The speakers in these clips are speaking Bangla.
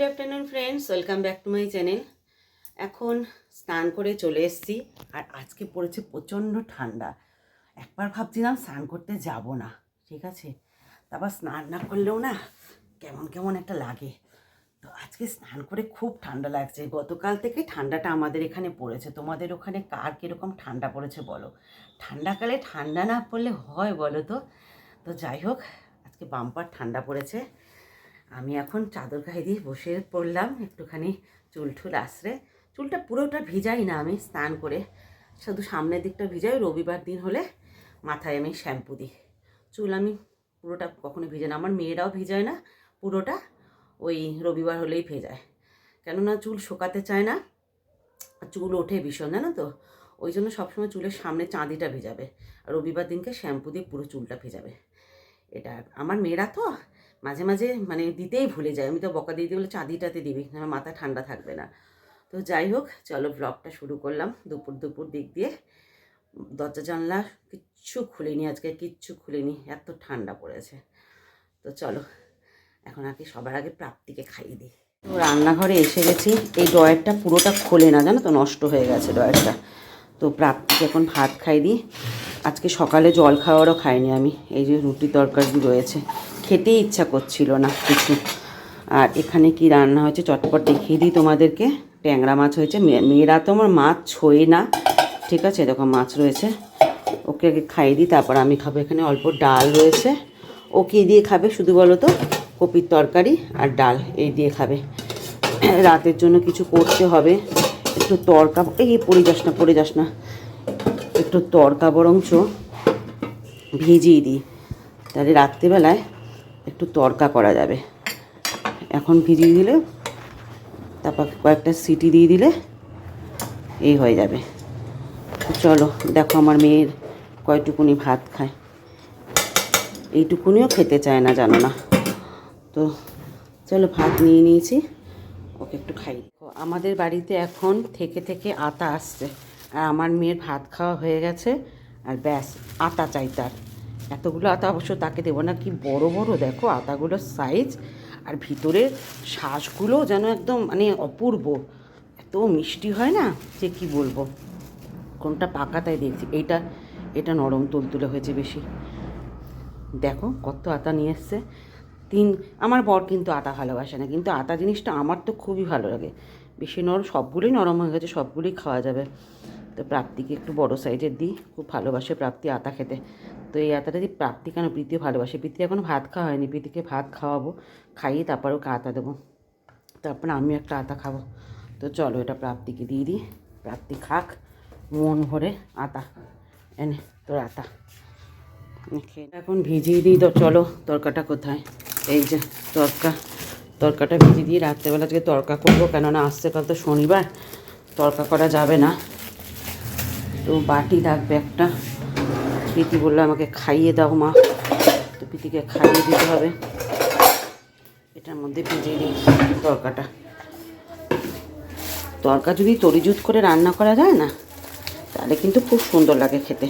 Good afternoon friends welcome back to my channel এখন স্নান করে চলে এসেছি আর আজকে পড়েছে প্রচণ্ড ঠান্ডা। একবার ভাবছিলাম স্নান করতে যাব না, ঠিক আছে? তারপর স্নান না করলেও না কেমন কেমন একটা লাগে। তো আজকে স্নান করে খুব ঠান্ডা লাগছে। গতকাল থেকে ঠান্ডাটা আমাদের এখানে পড়েছে। তোমাদের ওখানে কার কীরকম ঠান্ডা পড়েছে বলো? ঠান্ডাকালে ঠান্ডা না পড়লে হয় বলো তো? তো যাই হোক, আজকে বাম্পার ঠান্ডা পড়েছে। আমি এখন চাদর গায়ে দিয়ে বসে পড়লাম, একটুখানি চুল ঠুল আশ্রে চুলটা পুরোটা ভিজাই না আমি, স্নান করে। শুধু সামনের দিকটা ভিজাই, রবিবার দিন হলে মাথায় আমি শ্যাম্পু দিই। চুল আমি পুরোটা কখনো ভিজে না, আমার মেয়েরাও ভিজায় না, পুরোটা ওই রবিবার হলেই ভেজায়। কেননা চুল শোকাতে চায় না, চুল ওঠে ভীষণ, জানো তো? ওই জন্য সবসময় চুলের সামনে চাঁদিটা ভেজাবে। আর রবিবার দিনকে শ্যাম্পু দিয়ে পুরো চুলটা ভেজাবে। এটা আমার মেয়েরা তো মাঝে মাঝে মানে দিতেই ভুলে যায়। আমি তো বকা দিয়ে বলে চাঁদিটাতে দিবি আমার মাথা ঠান্ডা থাকবে না। তো যাই হোক, চলো ব্লগটা শুরু করলাম দুপুর দুপুর দিক দিয়ে। দরজা, জানলা কিচ্ছু খুলিনি আজকে, কিচ্ছু খুলিনি, এত ঠান্ডা পড়েছে। তো চলো, এখন আগে সবার আগে প্রাপ্তিকে খাইয়ে দিই। তো রান্নাঘরে এসে গেছি, এই ডয়ারটা পুরোটা খোলে না, জানো তো নষ্ট হয়ে গেছে ডয়ারটা তো প্রাপ্তিকে এখন ভাত খাই দিই। আজকে সকালে জল খাওয়ারও খাইনি আমি, এই যে রুটি তরকারি রয়েছে। খেতেই ইচ্ছা করছিল না কিছু। আর এখানে কি রান্না হয়েছে? চটপট দেখিয়ে দিই তোমাদেরকে। ট্যাংরা মাছ হয়েছে। মেয়ে- মেয়েরা তো আমার মাছ ছোঁয় না। ঠিক আছে এরকম মাছ রয়েছে। ওকে আগে খাইয়ে দিই, তারপর আমি খাব। এখানে অল্প ডাল রয়েছে। ও কী দিয়ে খাবে শুধু বলো তো? কপির তরকারি আর ডাল এই দিয়ে খাবে। রাতের জন্য কিছু করতে হবে। একটু তরকা, এই পড়ে যাস না, পড়ে যাস না। একটু তরকা বরঞ্চ ভিজিয়ে দিই। তাহলে রাত্রিবেলায় একটু তরকা করা যাবে। এখন ভিজিয়ে দিলে, তারপর কয়েকটা সিটি দিয়ে দিলে, এই হয়ে যাবে। চলো, দেখো আমার মেয়ের কয়টুকুনি ভাত খায়। এইটুকুনিও খেতে চায় না, জানো না। তো চলো, ভাত নিয়ে নিয়েছি, ওকে একটু খাই। আমাদের বাড়িতে এখন থেকে থেকে আতা আসছে। আর আমার মেয়ের ভাত খাওয়া হয়ে গেছে, আর ব্যাস, আতা চাই তার। এতগুলো আতা অবশ্য তাকে দেবো না, কি বড় বড়, দেখো আতাগুলোর সাইজ আর ভিতরের শ্বাসগুলো যেন একদম মানে অপূর্ব। এত মিষ্টি হয় না যে কি বলব? কোনটা পাকা তাই দেখছি। এইটা, এটা নরম তুলতুলে হয়েছে বেশি। দেখো কত আতা নিয়ে এসছে। তিন, আমার বর কিন্তু আতা ভালোবাসে না, কিন্তু আতা জিনিসটা আমার তো খুবই ভালো লাগে। বেশি নরম, সবগুলোই নরম হয়ে গেছে, সবগুলোই খাওয়া যাবে। তো প্রাপ্তিকে একটু বড় সাইজের দিই, খুব ভালোবাসে প্রাপ্তি আতা খেতে। তো এই আতাটা দিই প্রাপ্তি কেন প্রীতিও ভালোবাসে? প্রীতি এখনও ভাত খাওয়া হয়নি, প্রীতিকে ভাত খাওয়াবো, খাইয়ে তারপর ওকে আতা দেবো। তারপর আমিও একটা আতা খাব। তো চলো এটা প্রাপ্তিকে দিয়ে দিই। প্রাপ্তি খাক, মন ভরে আতা, এনে তোর আতা। এখন ভিজিয়ে দিই তো, চলো তরকাটা কোথায়? এই যে তরকা, তরকাটা ভিজিয়ে দিয়ে রাত্রেবেলা থেকে তরকা করব, কেননা আসতে কাল তো শনিবার, তরকা করা যাবে না। তো বাটি লাগবে একটা। প্রীতি বলল, আমাকে খাইয়ে দাও মা। তো প্রীতিকে খাইয়ে দিতে হবে। এটার মধ্যে ভিজিয়ে দিই তরকাটা। তরকা যদি তরিজুত করে রান্না করা যায় না, তাহলে কিন্তু খুব সুন্দর লাগে খেতে।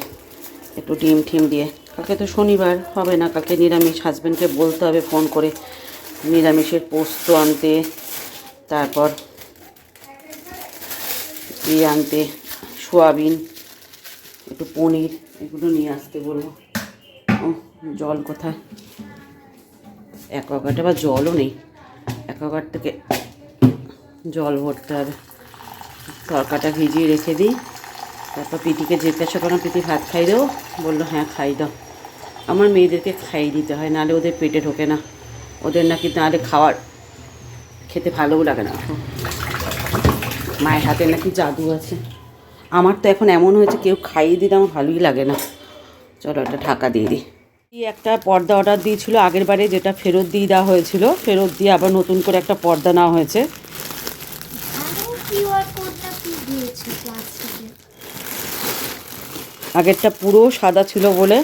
একটু ডিম ঠিম দিয়ে। কালকে তো শনিবার, হবে না, কালকে নিরামিষ। হাজব্যান্ডকে বলতে হবে ফোন করে নিরামিষের পোস্ত আনতে, তারপর ইয়ে আনতে, সোয়াবিন। একটু পনির এগুলো নিয়ে আসতে বলব ও জল কোথায়? অ্যাকোয়াগার্ডে বা জলও নেই। অ্যাকোয়াগার্ড থেকে জল ভরতে হবে। তরকাটা ভিজিয়ে রেখে দিই। তারপর পিটিকে জিজ্ঞাসা করলাম পিটি ভাত খাই দেবো? বলল হ্যাঁ খাই দাও। আমার মেয়েদেরকে খাইয়ে দিতে হয়, নাহলে ওদের পেটে ঢোকে না। ওদের নাকি নাহলে খাওয়ার খেতে ভালোও লাগে না। মায়ের হাতে নাকি জাদু আছে। আমার তো এখন এমন হয়েছে কেউ খাইয়ে দিতে আমার ভালোই লাগে না। চলো একটা ঢাকা দিয়ে দিই। একটা পর্দা অর্ডার দিয়েছিল আগের বারে যেটা ফেরত দিয়ে দেওয়া হয়েছিল ফেরত দিয়ে আবার নতুন করে একটা পর্দা নেওয়া হয়েছে। আগেরটা পুরো সাদা ছিল বলে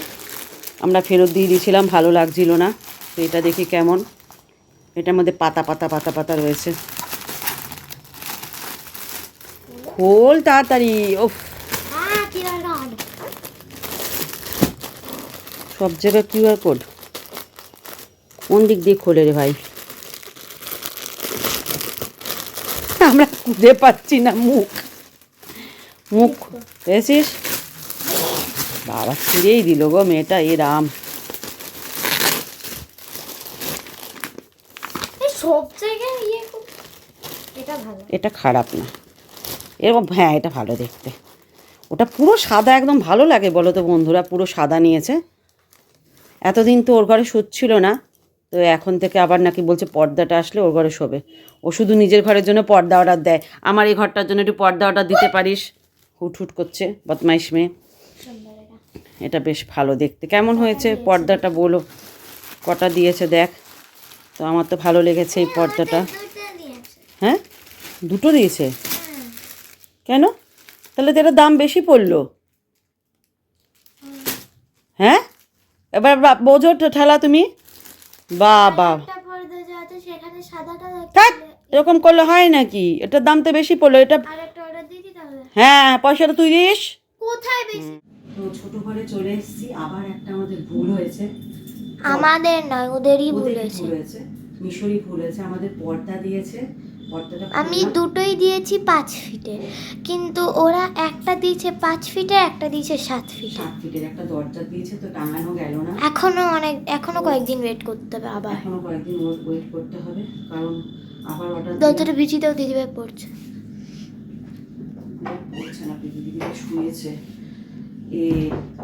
আমরা ফেরত দিয়ে দিয়েছিলাম ভালো লাগছিল না। তো এটা দেখি কেমন। এটার মধ্যে পাতা পাতা পাতা পাতা রয়েছে। খোল তাড়াতাড়ি ও হ্যাঁ সব জায়গায় কিউআর কোড। কোন দিক দিয়ে খোলে রে ভাই? আমরা খুঁজে পাচ্ছি না মুখ। মুখ পেয়েছিস বাবা ছিঁড়েই দিল গো মেয়েটা এ রাম। সব জায়গায় ইয়ে এটা খারাপ না। এরকম হ্যাঁ এটা ভালো দেখতে। ওটা পুরো সাদা, একদম ভালো লাগে বলো তো বন্ধুরা, পুরো সাদা নিয়েছে। এতদিন তো ওর ঘরে শুচ্ছিল না, তো এখন থেকে আবার নাকি বলছে পর্দাটা আসলে ওর ঘরে শোবে। ও শুধু নিজের ঘরের জন্য পর্দা অর্ডার দেয়। আমার এই ঘরটার জন্য একটু পর্দা অর্ডার দিতে পারিস? হুট হুট করছে, বদমাইশ মেয়ে। এটা বেশ ভালো দেখতে। কেমন হয়েছে পর্দাটা বলো? কটা দিয়েছে দেখ। তো আমার তো ভালো লেগেছে এই পর্দাটা। হ্যাঁ? দুটো দিয়েছে? কেন? তাহলে তো এটার দাম বেশি পড়ল। হ্যাঁ? এবার বা- বোঝো তো ঠেলা তুমি। বাবা। বা পর্দা যা আছে সেখানে সাদাটা থাক এরকম করলে হয় নাকি? এটার দাম তো বেশি পড়ল এটা হ্যাঁ পয়সাটা তুই দিস। কোথায় বেশি? ছোট ঘরে চলে এসেছি আবার একটা আমাদের ভুল হয়েছে। আমাদের নয় ওদেরই ভুল হয়েছে। মিশরি ভুল হয়েছে আমাদের পর্দা দিয়েছে। আমি দুটোই দিয়েছি পাঁচ ফিটের কিন্তু ওরা একটা দিয়েছে পাঁচ ফিটের একটা দিয়েছে সাত ফিটের সাত ফিটের একটা দরজা দিয়েছে তো টাঙানো গেল না? এখনও অনেক এখনও কয়েকদিন ওয়েট করতে হবে আবার। এখনও কয়েকদিন ওয়েট করতে হবে কারণ আবার অর্ডার দরজাটা ভিজিতেও দিদিভাই পড়ছে। পড়ছে না দিদি শুয়েছে। এ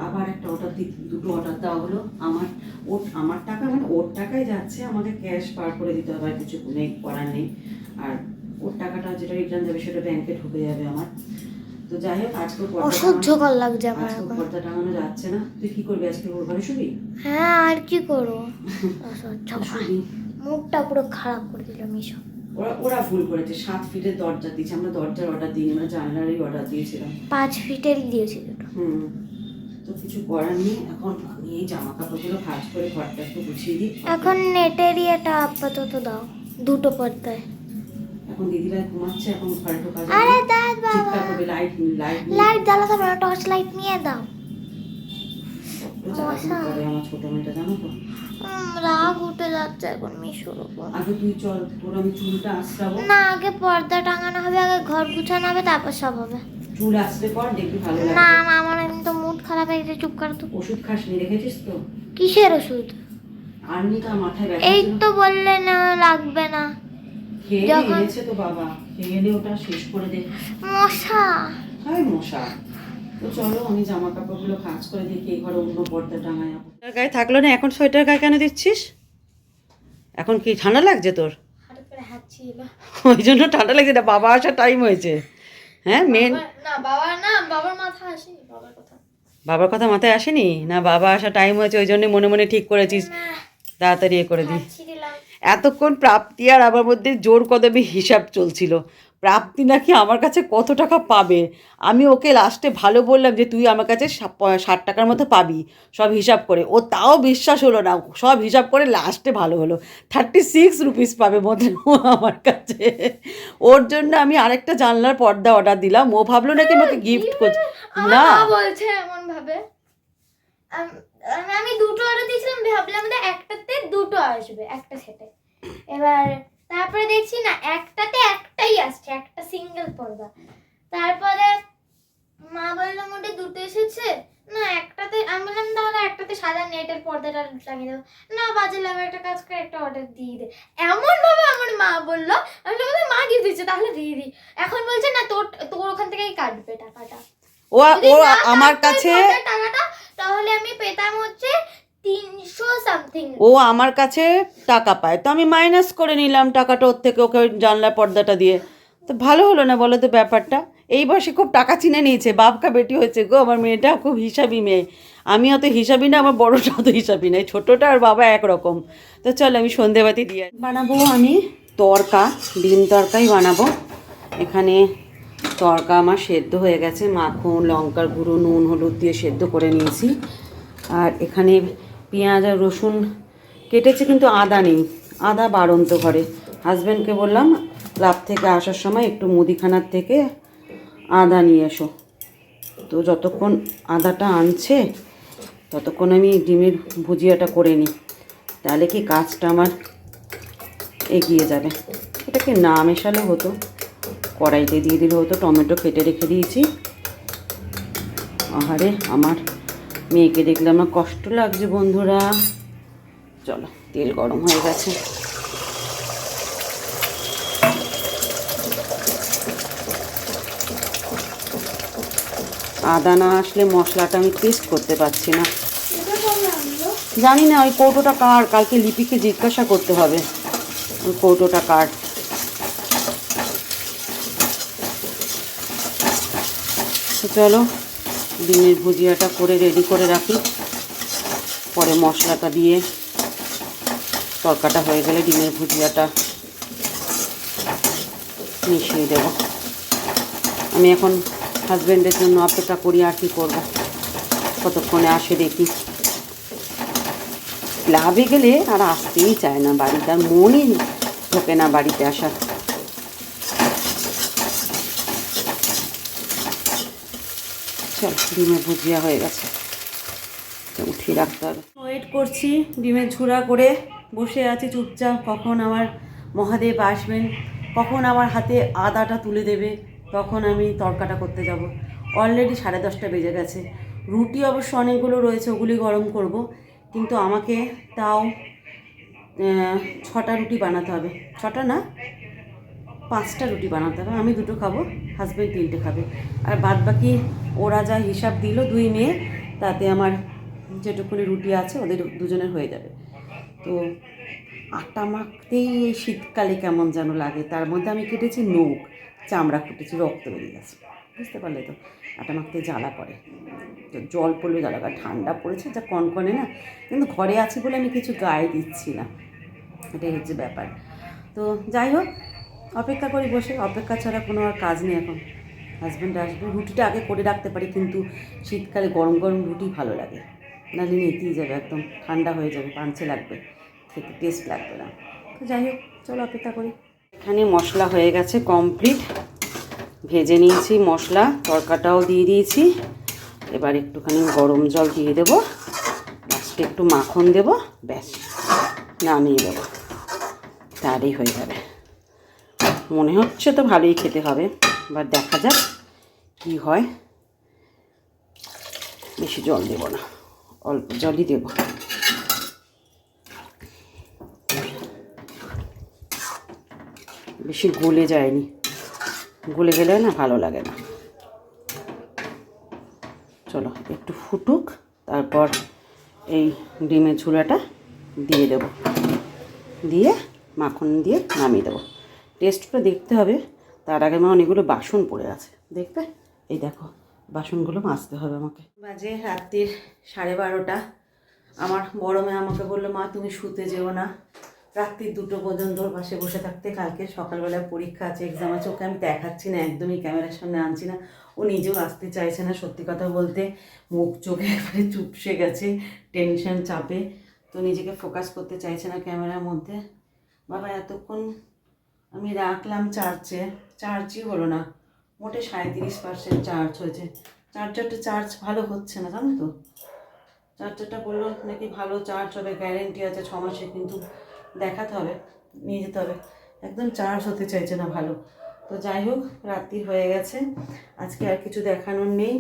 আবার একটা অর্ডার দি দুটো অর্ডার দেওয়া হলো। আমার ওর আমার টাকা মানে ওর টাকায় যাচ্ছে আমাকে ক্যাশ পার করে দিতে হবে আর কিছু নেই করার নেই। আর ওর টাকাটা যেটা রিটার্ন দেবে সেটা ব্যাংকে ঢুকে যাবে আমার। তো যাই হোক আজকে অসহ্যকর লাগছে আমার আজকে পর্দা টাঙানো যাচ্ছে না। তুই কি করবি আজকে ওর ঘরে শুবি? হ্যাঁ আর কি করব? অসহ্যকর মুখটা পুরো খারাপ করে দিল মিশো। ওরা ওরা ভুল করেছে। সাত ফিটের দরজা দিয়েছে। আমরা দরজার অর্ডার দিইনি আমরা জানলারই অর্ডার দিয়েছিলাম। পাঁচ ফিটেরই দিয়েছি দুটো। হুম। তো কিছু করার নেই। এখন আমি এই জামা কাপড়গুলো ভাজ করে ঘরটা একটু গুছিয়ে দিই। এখন নেটেরই এটা আপাতত দাও দুটো পর্দায়। এখন দিদিভাই ঘুমাচ্ছে এখন ঘরে ঢোকা যাবে। আরে না। বাবা। চিৎকার করবে লাইট লাইট লাইট জ্বালাতে পারো টর্চ লাইট নিয়ে দাও। আমার ছোট মেয়েটা জানো তো? রাগ উঠে যাচ্ছে এখন মিশুর উপর। আগে তুই চল তোর আমি চুলটা আসরাবো না আগে পর্দা টাঙানো হবে আগে ঘর গুছানো হবে তারপর সব হবে। চুল আসতে পর দেখবি ভালো না লাগবে। না, আমার এমনি তো মুড খারাপ হয়ে গেছে চুপ কর তো। ওষুধ খাসনি রেখেছিস তো? কিসের ওষুধ? আর্নিটা মাথায় ব্যথা এই তো বললে না লাগবে না। খেয়ে এনেছে তো বাবা? খেয়ে এলে ওটা শেষ করে দে। মশা। হাই মশা। তো চলো আমি জামা কাপড়গুলো ভাঁজ করে দেখি এই ঘরে অন্য পর্দা টাঙায় গায়ে থাকল না? এখন সোয়েটার গায়ে কেন দিচ্ছিস? এখন কি ঠান্ডা লাগছে তোর? ওই জন্য ঠান্ডা লাগছে না বাবা আসার টাইম হয়েছে। হ্যাঁ মেন না বাবা না বাবার মাথা আসেনি বাবার কথা। বাবার কথা মাথায় আসেনি? না বাবা আসার টাইম হয়েছে ওই জন্য মনে মনে ঠিক করেছিস। তাড়াতাড়ি এ করে দিই এতক্ষণ প্রাপ্তি আর আমার মধ্যে জোর কদমে হিসাব চলছিল। প্রাপ্তি নাকি আমার কাছে কত টাকা পাবে? আমি ওকে লাস্টে ভালো বললাম যে তুই আমার কাছে ষাট টাকার মতো পাবি। সব হিসাব করে। ও তাও বিশ্বাস হলো না। সব হিসাব করে লাস্টে ভালো হলো। থার্টি সিক্স রুপিস পাবে মধ্যে ও আমার কাছে। ওর জন্য আমি আরেকটা জানলার পর্দা অর্ডার দিলাম। ও ভাবলো নাকি আমাকে গিফট করছে। না। বলছে এমন ভাবে আম- দুটো অর্ডার দিয়েছিলাম, ভাবলাম যে একটাতে দুটো আসবে, একটা সেটে। এবার তারপরে দেখছি না, একটাতে একটাই আসছে, একটা সিঙ্গেল পর্দা তারপরে মা বলল, মোটে দুটো এসেছে? না, একটাতে আমি বললাম তাহলে একটাতে সাদা নেটের পর্দাটা লাগিয়ে দেবো না বাজে লাগে একটা কাজ করে একটা অর্ডার দিয়ে দে। এমন ভাবে আমার মা বলল, আমি বললাম, মা গিয়ে দিচ্ছে, তাহলে দিয়ে দিই এখন বলছে, না, তোর তোর ওখান থেকেই কাটবে টাকাটা। ও ও আমার কাছে তাহলে আমি পেতাম হচ্ছে তিনশো সামথিং ও আমার কাছে টাকা পায়। তো আমি মাইনাস করে নিলাম টাকাটা ওর থেকে ওকে ওই জানলার পর্দাটা দিয়ে। তো ভালো হলো না বলো তো ব্যাপারটা? এই বয়সে খুব টাকা চিনে নিয়েছে। বাপকা বেটি হয়েছে গো আমার মেয়েটা খুব হিসাবি মেয়ে। আমি অত হিসাবি না আমার বড়টা অত হিসাবি নাই ছোটোটা আর বাবা একরকম। তো চল আমি সন্ধেবাতি দিয়ে বানাবো আমি তরকা ডিম তরকাই বানাবো। এখানে তরকা আমার সেদ্ধ হয়ে গেছে, মাখন, লঙ্কার গুঁড়ো, নুন, হলুদ দিয়ে সেদ্ধ করে নিয়েছি। আর এখানে পেঁয়াজ আর রসুন কেটেছে, কিন্তু আদা নেই, আদা বাড়ন্ত ঘরে। হাজব্যান্ডকে বললাম ক্লাব থেকে আসার সময় একটু মুদিখানার থেকে আদা নিয়ে এসো। তো যতক্ষণ আদাটা আনছে, ততক্ষণ আমি ডিমের ভুজিয়াটা করে নিই। তাহলে কি কাজটা আমার এগিয়ে যাবে? এটাকে না মেশালে হতো? কড়াইতে দিয়ে দিলে হতো, টমেটো কেটে রেখে দিয়েছি। আহারে, আমার মেয়েকে দেখলে আমার কষ্ট লাগছে বন্ধুরা। চলো, তেল গরম হয়ে গেছে। আদা না আসলে মশলাটা আমি টেস্ট করতে পারছি না। জানি না, ওই কৌটোটা কার? কালকে লিপিকে জিজ্ঞাসা করতে হবে। ওই কৌটোটা কার? তো চলো। ডিমের ভুজিয়াটা করে রেডি করে রাখি। পরে মশলাটা দিয়ে তরকাটা হয়ে গেলে ডিমের ভুজিয়াটা মিশিয়ে দেব। আমি এখন হাজব্যান্ডের জন্য অপেক্ষা করি আর কি করব। কতক্ষণে আসে দেখি। ক্লাবে গেলে আর আসতেই চায় না বাড়িতে, আর মনই ঢোকে না বাড়িতে আসার। চল ডিমের ভুজিয়া হয়ে গেছে। উঠিয়ে রাখতে হবে। ওয়েট করছি ডিমের ঝুড়া করে বসে আছি চুপচাপ। কখন আমার মহাদেব আসবেন, কখন আমার হাতে আদাটা তুলে দেবে, তখন আমি তরকাটা করতে যাব। অলরেডি সাড়ে দশটা বেজে গেছে। রুটি অবশ্য অনেকগুলো রয়েছে, ওগুলি গরম করব। কিন্তু আমাকে তাও ছটা রুটি বানাতে হবে। ছটা না? পাঁচটা রুটি বানাতে হবে। আমি দুটো খাব হাজব্যান্ড তিনটে খাবে। আর বাদ বাকি ওরা যা হিসাব দিল দুই মেয়ে, তাতে আমার যেটুকুনি রুটি আছে ওদের দুজনের হয়ে যাবে। তো আটা মাখতেই এই শীতকালে কেমন যেন লাগে, তার মধ্যে আমি কেটেছি নোখ চামড়া কুটেছি রক্ত বেরিয়ে গেছে। বুঝতে পারলে তো, আটা মাখতে জ্বালা করে। তো জল পড়লে জ্বালা করে, ঠান্ডা পড়েছে, যা কনকনে না, কিন্তু ঘরে আছি বলে আমি কিছু গায়ে দিচ্ছি না। এটাই হচ্ছে ব্যাপার। তো যাই হোক, অপেক্ষা করি বসে, অপেক্ষা ছাড়া কোনো আর কাজ নেই এখন। হাজব্যান্ড আসবে, রুটিটা আগে করে রাখতে পারি, কিন্তু শীতকালে গরম গরম রুটি ভালো লাগে। নাহলে নেতিয়ে যাবে একদম, ঠান্ডা হয়ে যাবে পাঞ্চে লাগবে, খেতে টেস্ট লাগবে না। তো যাই হোক, চলো অপেক্ষা করি। এখানে মশলা হয়ে গেছে কমপ্লিট ভেজে নিয়েছি মশলা, তরকাটাও দিয়ে দিয়েছি। এবার একটুখানি গরম জল দিয়ে দেবো। লাস্টে একটু মাখন দেবো, ব্যাস, নামিয়ে দেবো। তারই হয়ে যাবে। মনে হচ্ছে তো ভালোই খেতে হবে, এবার দেখা যাক। কি হয়? বেশি জল দেব না। অল্প জলই দেব। বেশি গলে যায়নি। গলে গেলে না ভালো লাগে না। চলো, একটু ফুটুক, তারপর এই ডিমের ঝুড়াটা দিয়ে দেব। দিয়ে মাখন দিয়ে নামিয়ে দেবো। টেস্টটা দেখতে হবে। তার আগে আমার অনেকগুলো বাসন পড়ে আছে। দেখবে? এই দেখো, বাসনগুলো মাজতে হবে আমাকে। বাজে রাত্রির সাড়ে বারোটা। আমার বড় মেয়ে আমাকে বলল, মা, তুমি শুতে যেও না। রাত্রির দুটো পর্যন্ত ওর পাশে বসে থাকতে। কালকে সকালবেলায় পরীক্ষা আছে এক্সাম আছে। ওকে আমি দেখাচ্ছি না, একদমই ক্যামেরার সামনে আনছি না। ও নিজেও আসতে চাইছে না, সত্যি কথা বলতে। মুখ, চোখে একবারে চুপসে গেছে টেনশন চাপে। তো নিজেকে ফোকাস করতে চাইছে না ক্যামেরার মধ্যে। বাবা, এতক্ষণ আমি রাখলাম চার্জে চার্জই হলো না। মোটে সাঁত্রিশ পার্সেন্ট চার্জ হয়েছে। চার্জারটা চার্জ ভালো হচ্ছে না, জানো তো? চার্জারটা বলল নাকি ভালো চার্জ হবে গ্যারেন্টি আছে, ছ মাসে কিন্তু দেখাতে হবে, নিয়ে যেতে হবে। একদম চার্জ হতে চাইছে না ভালো। তো যাই হোক, রাত্রি হয়ে গেছে। আজকে আর কিছু দেখানোর নেই।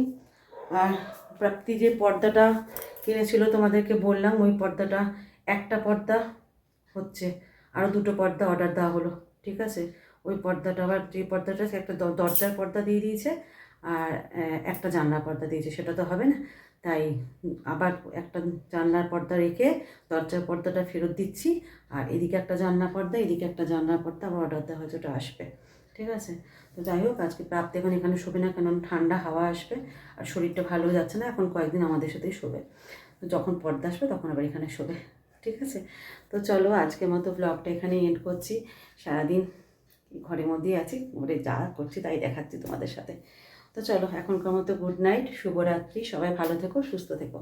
আর প্রাপ্তি যে পর্দাটা কিনেছিল তোমাদেরকে বললাম, ওই পর্দাটা একটা পর্দা হচ্ছে। আরও দুটো পর্দা অর্ডার দেওয়া হলো, ঠিক আছে? ওই পর্দাটা, আবার যে পর্দাটা সে একটা দরজার পর্দা দিয়ে দিয়েছে আর একটা জানলার পর্দা দিয়েছে। সেটা তো হবে না। তাই আবার একটা জানলার পর্দা রেখে দরজার পর্দাটা ফেরত দিচ্ছি। আর এদিকে একটা জানলা পর্দা, এদিকে একটা জানলার পর্দা আবার অর্ডার দেওয়া হয়েছে, ওটা আসবে। ঠিক আছে? তো যাই হোক, আজকে প্রাপ্তি এখন, এখানে শোবে না কেন? ঠান্ডা হাওয়া আসবে আর শরীরটা ভালো যাচ্ছে না। এখন কয়েকদিন আমাদের সাথেই শোবে। তো যখন পর্দা আসবে তখন আবার এখানে শোবে। ঠিক আছে? তো চলো আজকের মতো ব্লগটা এখানে এন্ড করছি। সারাদিন ঘরের মধ্যেই আছি, ঘরে যা করছি তাই দেখাচ্ছি তোমাদের সাথে। তো চলো, এখনকার মতো গুড নাইট শুভরাত্রি, সবাই ভালো থেকো, সুস্থ থেকো।